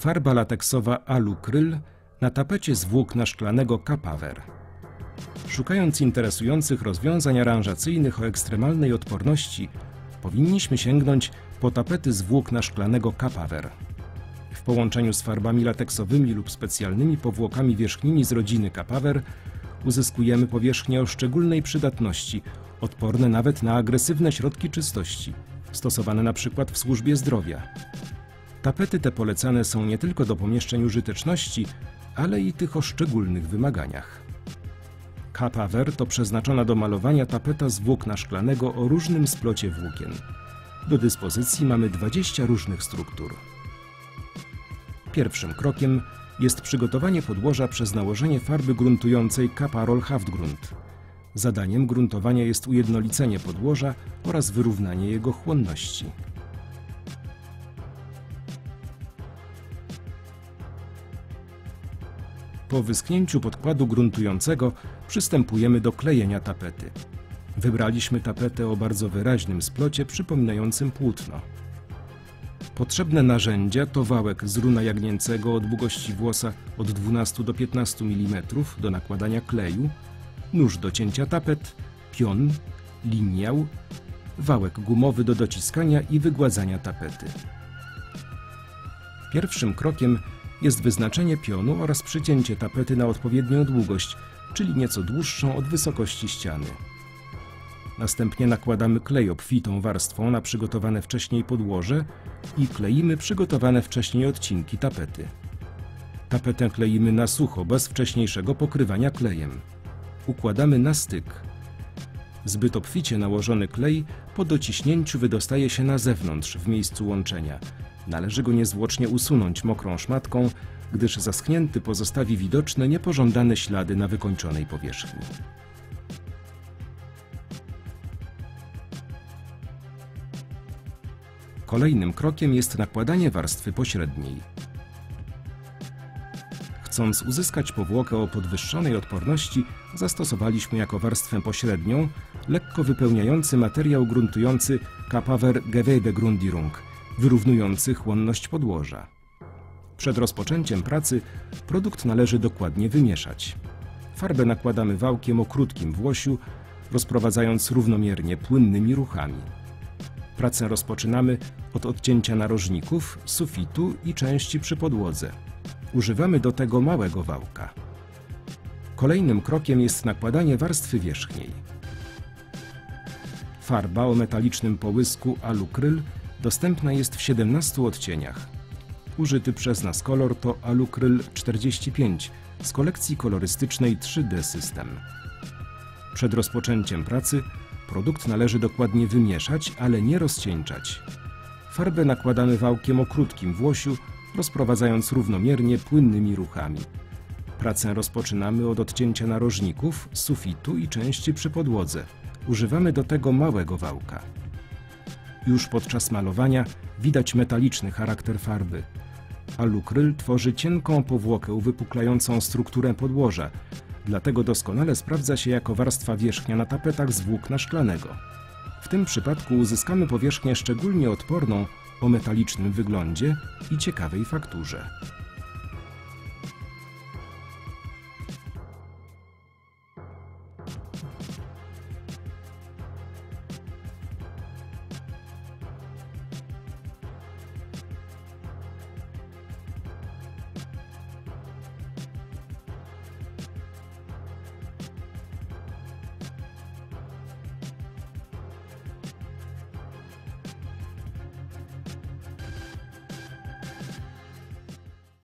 Farba lateksowa Alucryl na tapecie z włókna szklanego Capaver. Szukając interesujących rozwiązań aranżacyjnych o ekstremalnej odporności, powinniśmy sięgnąć po tapety z włókna szklanego Capaver. W połączeniu z farbami lateksowymi lub specjalnymi powłokami wierzchnimi z rodziny Capaver uzyskujemy powierzchnie o szczególnej przydatności, odporne nawet na agresywne środki czystości, stosowane np. w służbie zdrowia. Tapety te polecane są nie tylko do pomieszczeń użyteczności, ale i tych o szczególnych wymaganiach. Capaver to przeznaczona do malowania tapeta z włókna szklanego o różnym splocie włókien. Do dyspozycji mamy 20 różnych struktur. Pierwszym krokiem jest przygotowanie podłoża przez nałożenie farby gruntującej Caparol Haftgrund. Zadaniem gruntowania jest ujednolicenie podłoża oraz wyrównanie jego chłonności. Po wyschnięciu podkładu gruntującego przystępujemy do klejenia tapety. Wybraliśmy tapetę o bardzo wyraźnym splocie przypominającym płótno. Potrzebne narzędzia to wałek z runa jagnięcego o długości włosa od 12 do 15 mm do nakładania kleju, nóż do cięcia tapet, pion, liniał, wałek gumowy do dociskania i wygładzania tapety. Pierwszym krokiem jest wyznaczenie pionu oraz przycięcie tapety na odpowiednią długość, czyli nieco dłuższą od wysokości ściany. Następnie nakładamy klej obfitą warstwą na przygotowane wcześniej podłoże i kleimy przygotowane wcześniej odcinki tapety. Tapetę kleimy na sucho, bez wcześniejszego pokrywania klejem. Układamy na styk. Zbyt obficie nałożony klej po dociśnięciu wydostaje się na zewnątrz w miejscu łączenia. Należy go niezwłocznie usunąć mokrą szmatką, gdyż zaschnięty pozostawi widoczne niepożądane ślady na wykończonej powierzchni. Kolejnym krokiem jest nakładanie warstwy pośredniej. Chcąc uzyskać powłokę o podwyższonej odporności, zastosowaliśmy jako warstwę pośrednią lekko wypełniający materiał gruntujący Capaver Gewebegrundierung, wyrównujący chłonność podłoża. Przed rozpoczęciem pracy produkt należy dokładnie wymieszać. Farbę nakładamy wałkiem o krótkim włosiu, rozprowadzając równomiernie płynnymi ruchami. Pracę rozpoczynamy od odcięcia narożników, sufitu i części przy podłodze. Używamy do tego małego wałka. Kolejnym krokiem jest nakładanie warstwy wierzchniej. Farba o metalicznym połysku Alucryl dostępna jest w 17 odcieniach. Użyty przez nas kolor to Alucryl 45 z kolekcji kolorystycznej 3D System. Przed rozpoczęciem pracy produkt należy dokładnie wymieszać, ale nie rozcieńczać. Farbę nakładamy wałkiem o krótkim włosiu, rozprowadzając równomiernie płynnymi ruchami. Pracę rozpoczynamy od odcięcia narożników, sufitu i części przy podłodze. Używamy do tego małego wałka. Już podczas malowania widać metaliczny charakter farby. Alukryl tworzy cienką powłokę uwypuklającą strukturę podłoża, dlatego doskonale sprawdza się jako warstwa wierzchnia na tapetach z włókna szklanego. W tym przypadku uzyskamy powierzchnię szczególnie odporną o metalicznym wyglądzie i ciekawej fakturze.